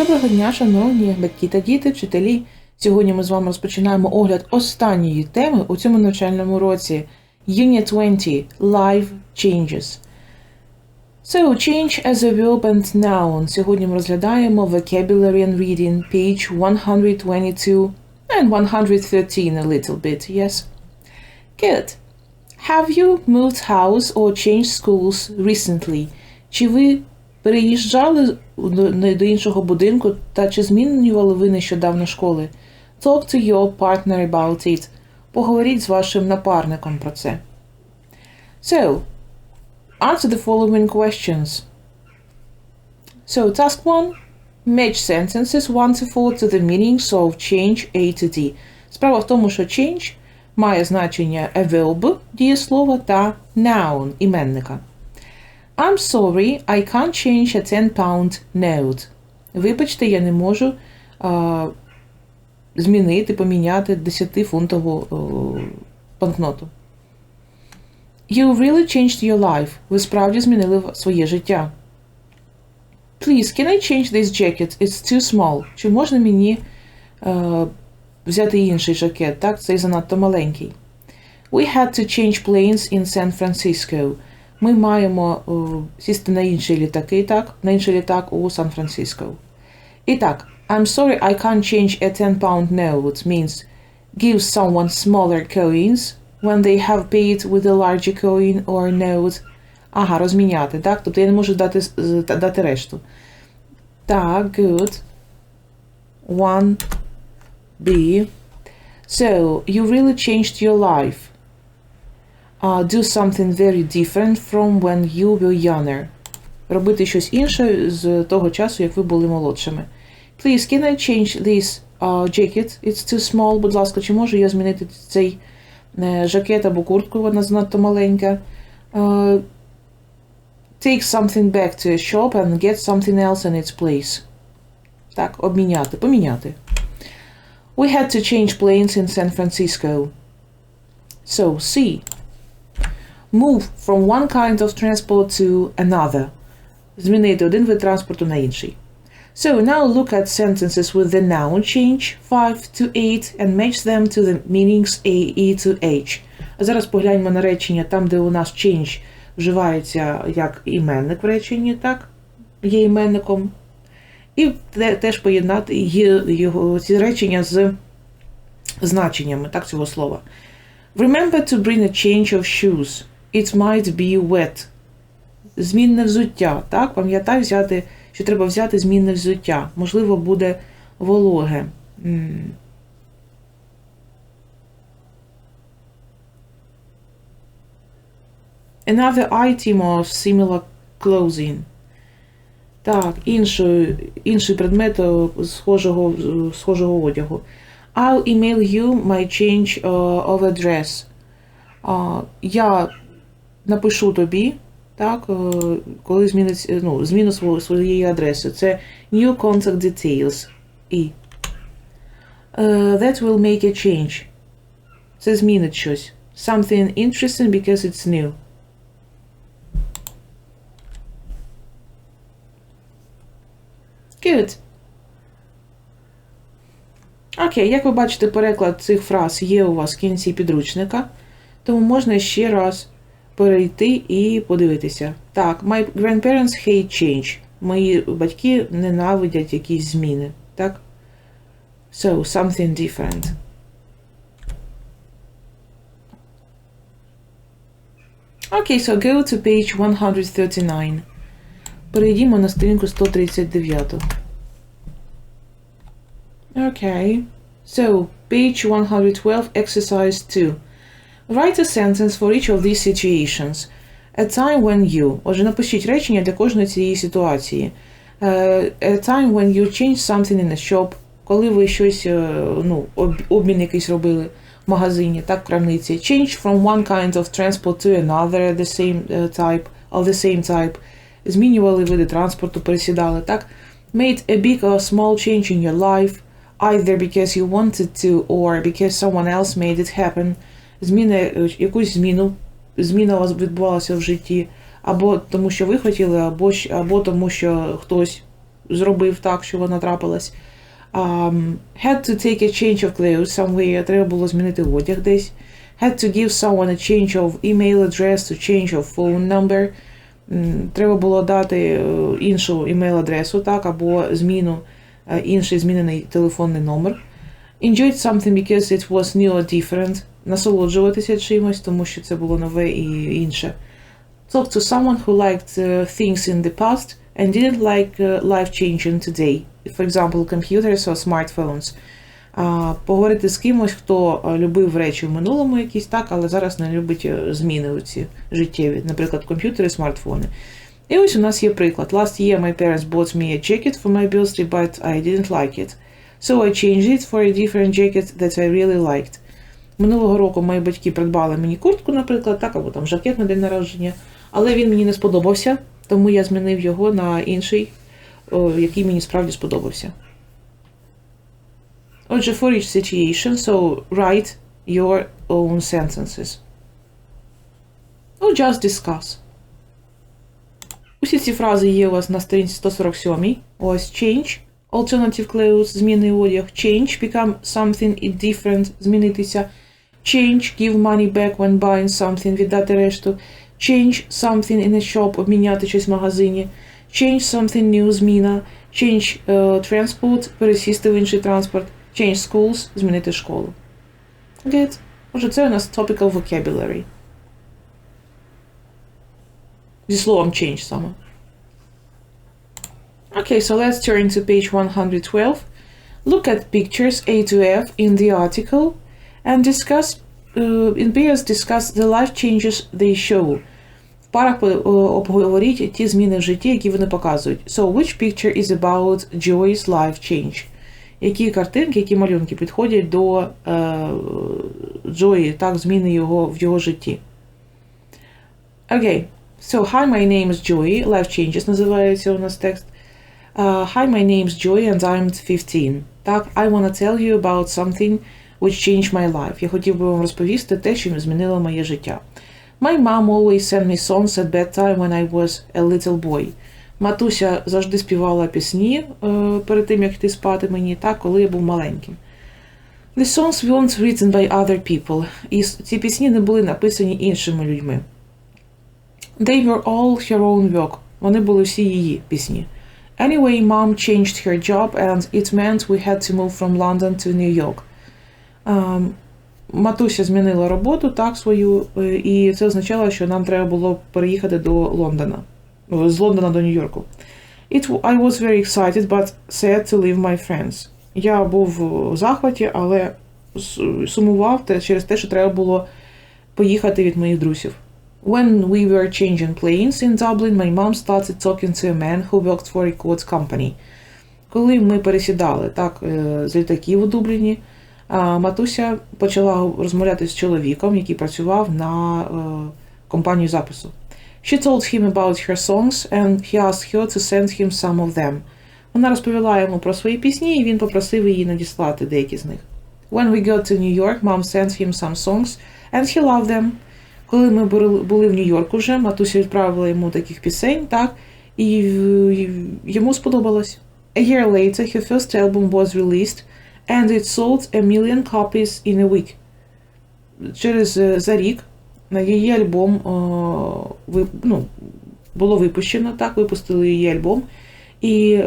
Доброго дня, шановні батьки та діти, вчителі. Сьогодні ми з вами розпочинаємо огляд останньої теми у цьому навчальному році Unit 20 Life Changes. So, change as a verb and noun. Сьогодні ми розглядаємо Vocabulary and Reading, page 122 and 113 a little bit, yes? Good. Have you moved house or changed schools recently? Чи ви переїжджали до, іншого будинку та чи змінювали ви нещодавно школи? Talk to your partner about it. Поговоріть з вашим напарником про це. So, answer the following questions. So, task 1. Match sentences 1 to 4 to the meanings of change A to D. Справа в тому, що change має значення a verb, дієслова та noun, іменника. I'm sorry, I can't change a 10 pound note. Вибачте, я не можу а, змінити, поміняти 10-фунтову банкноту. You really changed your life. Ви справді змінили своє життя. Please, can I change this jacket? It's too small. Чи можна мені е, взяти інший жакет? Так, цей занадто маленький. We had to change planes in San Francisco. Ми маємо о, сісти на інші літаки, так? На інший літак у Сан-Франциско. І так, I'm sorry I can't change a 10 pound note means give someone smaller coins when they have paid with a larger coin or note. Ага, розміняти, так? Тобто я не можу дати, з- дати решту. Так, good. One B. So, you really changed your life. Uh, do something very different from when you were younger. Робити щось інше з того часу, як ви були молодшими. Please, can I change this uh, jacket? It's too small. Будь ласка, чи можу я змінити цей е, жакет або куртку, вона занадто маленька. Uh, take something back to a shop and get something else in its place. Так, обміняти, поміняти. We had to change planes in San Francisco. So, C. Move from one kind of transport to another. Змінити один вид транспорту на інший. So now look at sentences with the noun change 5 to 8 and match them to the meanings A, E to H. А зараз погляньмо на речення там, де у нас change вживається як іменник в реченні, так? Є іменником. І те- теж поєднати його ці речення з значеннями так, цього слова. Remember to bring a change of shoes. It might be wet. Змінне взуття. Так, пам'ятай взяти, що треба взяти змінне взуття. Можливо, буде вологе. Another item of similar clothing. Так, інший, інший предмет е, схожого, е, схожого одягу. I'll email you my change uh, of address. Я напишу тобі, так, е, коли зміниться, ну, зміну сво- своєї адреси. Це new contact details. І. Е, that will make a change. Це змінить щось. Something interesting because it's new. Good. Окей, як ви бачите, переклад цих фраз є у вас в кінці підручника, тому можна ще раз перейти і подивитися. Так, my grandparents hate change. Мої батьки ненавидять якісь зміни. Так? So, something different. Окей, so go to page 139. Перейдімо на сторінку 139. Okay. So, page 112, exercise 2. Write a sentence for each of these situations. A time when you. Отже, напишіть речення для кожної цієї ситуації. Е, A time when you changed something in a shop. Коли ви щось, е, ну, об- обмін якийсь робили в магазині, так, в крамниці. Change from one kind of transport to another the same е, type, of the same type. Змінювали види транспорту, пересідали, так? Made a big or small change in your life, either because you wanted to or because someone else made it happen. Зміни, е, якусь зміну, зміна у вас відбувалася в житті, або тому, що ви хотіли, або, або тому, що хтось зробив так, що вона трапилась. Um, had to take a change of clothes somewhere, треба було змінити одяг десь. Had to give someone a change of email address to change of phone number. Треба було дати е, іншу email-адресу, так, або зміну, е, інший змінений телефонний номер. Enjoyed something because it was new or different. Насолоджуватися чимось, тому що це було нове і інше. Talk to someone who liked uh, things in the past and didn't like uh, life changing today. For example, computers or smartphones. Поговорити з кимось, хто любив речі в минулому якісь так, але зараз не любить е, зміни у ці життєві, наприклад, комп'ютери, смартфони. І ось у нас є приклад. Last year my parents bought me a jacket for my birthday, but I didn't like it. So I changed it for a different jacket that I really liked. Минулого року мої батьки придбали мені куртку, наприклад, так, або там жакет на день народження, але він мені не сподобався, тому я змінив його на інший, який мені справді сподобався. Отже, for each situation, so write your own sentences. Or just discuss. Усі ці фрази є у вас на сторінці 147. Ось change, alternative clothes, змінний одяг, change, become something different, змінитися. Change, give money back when buying something, віддати решту. Change something in a shop, обміняти щось в магазині. Change something new, зміна. Change uh, transport, пересісти в інший транспорт. Change schools, змінити школу. Good. Отже, це у нас topical vocabulary. Зі словом change саме. Okay, so let's turn to page 112. Look at pictures A to F in the article and discuss, uh, in pairs discuss the life changes they show. В парах по- о, обговоріть ті зміни в житті, які вони показують. So, which picture is about Joy's life change? Які картинки, які малюнки підходять до е, Джої, так, зміни його в його житті. Окей. So, hi, my name is Joy. Life Changes називається у нас текст. Uh, hi, my name is Joy and I'm 15. Так, I wanna tell you about something which changed my life. Я хотів би вам розповісти те, що змінило моє життя. My mom always sent me songs at bedtime when I was a little boy. Матуся завжди співала пісні е, перед тим, як йти спати мені, так, коли я був маленьким. The songs weren't written by other people. І ці пісні не були написані іншими людьми. They were all her own work. Вони були всі її пісні. Anyway, mom changed her job and it meant we had to move from London to New York. Матуся змінила роботу так свою, е, і це означало, що нам треба було переїхати до Лондона. З Лондона до Нью-Йорку. I was very excited, but sad to leave my friends. Я був у захваті, але сумував через те, що треба було поїхати від моїх друзів. When we were changing planes in Dublin, my mom started talking to a man who worked for a Records company. Коли ми пересідали так, е, з літаків у Дубліні, матуся почала розмовляти з чоловіком, який працював на е, компанію запису. She told him about her songs and he asked her to send him some of them. Вона розповіла йому про свої пісні, і він попросив її надіслати деякі з них. When we got to New York, mom sent him some songs and he loved them. Коли ми були- були в Нью-Йорку вже, матуся відправила йому таких пісень, так, і йому сподобалось. A year later, her first album was released and it sold a million copies in a week. Через е, за рік на її альбом ви, ну, було випущено, так, випустили її альбом, і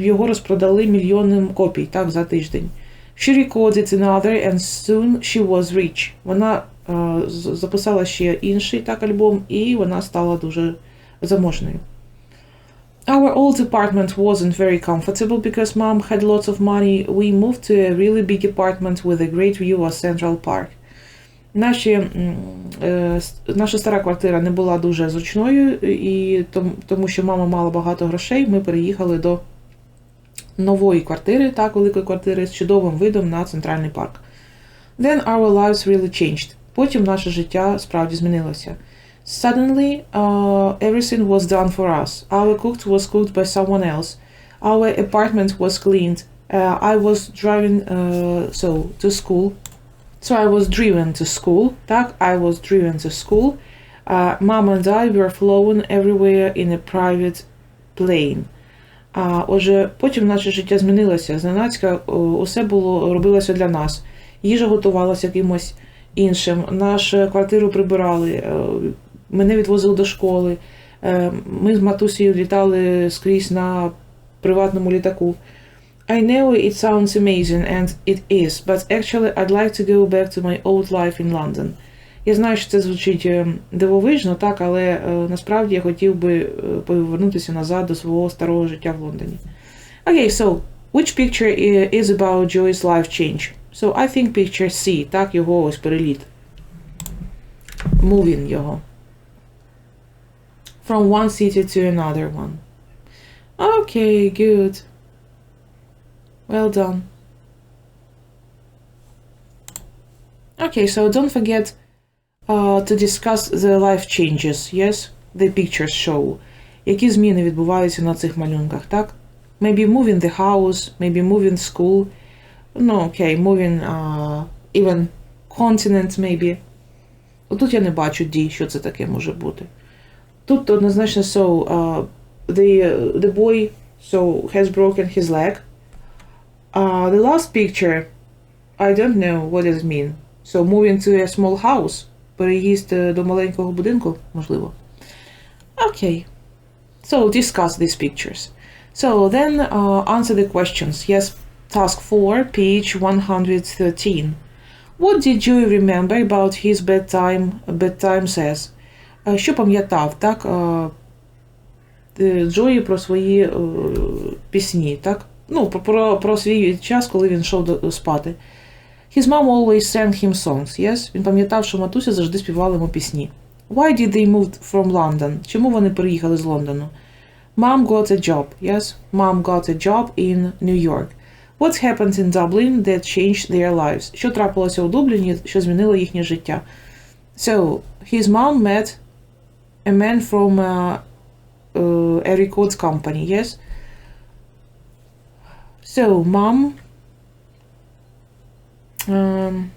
його розпродали мільйонним копій так, за тиждень. She recorded another and soon she was rich. Вона е, записала ще інший так альбом, і вона стала дуже заможною. Our old apartment wasn't very comfortable because mom had lots of money. We moved to a really big apartment with a great view of Central Park. Наші, е, наша стара квартира не була дуже зручною, і тому, тому що мама мала багато грошей, ми переїхали до нової квартири, так, великої квартири з чудовим видом на центральний парк. Then our lives really changed. Потім наше життя справді змінилося. Suddenly, uh, everything was done for us. Our cooked was cooked by someone else. Our apartment was cleaned. Uh, I was driving uh, so to school. So I was driven to school. Так, I was driven to school. Uh, Mom and I were flown everywhere in a private plane. А отже, потім наше життя змінилося. Зненацька о, усе було робилося для нас. Їжа готувалася якимось іншим. Нашу квартиру прибирали, е, мене відвозили до школи. Е, Ми з матусею літали скрізь на приватному літаку. I know it sounds amazing and it is, but actually I'd like to go back to my old life in London. Я знаю, що це звучить е, дивовижно, так, але е, насправді я хотів би повернутися назад до свого старого життя в Лондоні. Okay, so which picture is about Joy's life change? So I think picture C, так, його ось переліт. Moving його. From one city to another one. Okay, good. Well done. Okay, so don't forget uh, to discuss the life changes, yes? The pictures show. Які зміни відбуваються на цих малюнках, так? Maybe moving the house, maybe moving school. No, okay, moving uh, even continent, maybe. Тут я не бачу D, що це таке може бути. Тут однозначно so, uh, the, the boy so has broken his leg. Uh, the last picture, I don't know what does it mean. So moving to a small house. Переїзд е, до маленького будинку, можливо. Okay. So discuss these pictures. So then uh, answer the questions. Yes, task 4, page 113. What did you remember about his bedtime, bedtime says? Е, Що пам'ятав, так? е, е, Джої про свої пісні, так? Ну, про, про, свій час, коли він йшов до, спати. His mom always sang him songs, yes? Він пам'ятав, що матуся завжди співала йому пісні. Why did they move from London? Чому вони переїхали з Лондону? Mom got a job, yes? Mom got a job in New York. What happened in Dublin that changed their lives? Що трапилося у Дубліні, що змінило їхнє життя? So, his mom met a man from uh, uh, a records company, yes? So, mom um,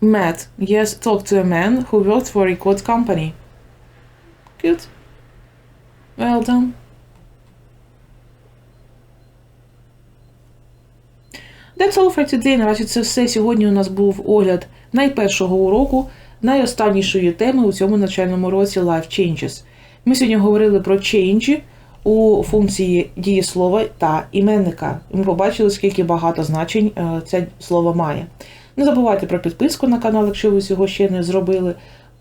met, yes, talked to a man who worked for a record company. Good. Well done. That's all for today. Наразі це все. Сьогодні у нас був огляд найпершого уроку, найостаннішої теми у цьому навчальному році Life Changes. Ми сьогодні говорили про change у функції дієслова та іменника. Ми побачили, скільки багато значень е, це слово має. Не забувайте про підписку на канал, якщо ви цього ще не зробили.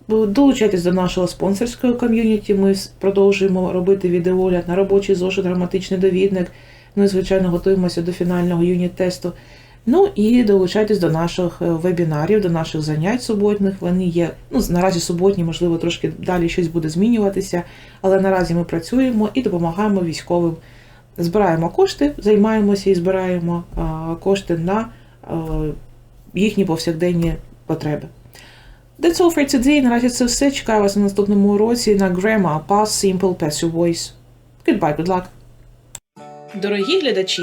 Долучайтесь до нашого спонсорського ком'юніті. Ми продовжуємо робити відеогляд на робочий зошит, граматичний довідник. Ну і, звичайно, готуємося до фінального юніт-тесту. Ну і долучайтесь до наших е, вебінарів, до наших занять суботніх. Вони є, ну, наразі суботні, можливо, трошки далі щось буде змінюватися, але наразі ми працюємо і допомагаємо військовим. Збираємо кошти, займаємося і збираємо а, кошти на а, їхні повсякденні потреби. That's all for today. Наразі це все. Чекаю вас на наступному уроці на Grammar Past Simple Passive Voice. Goodbye, good luck. Дорогі глядачі,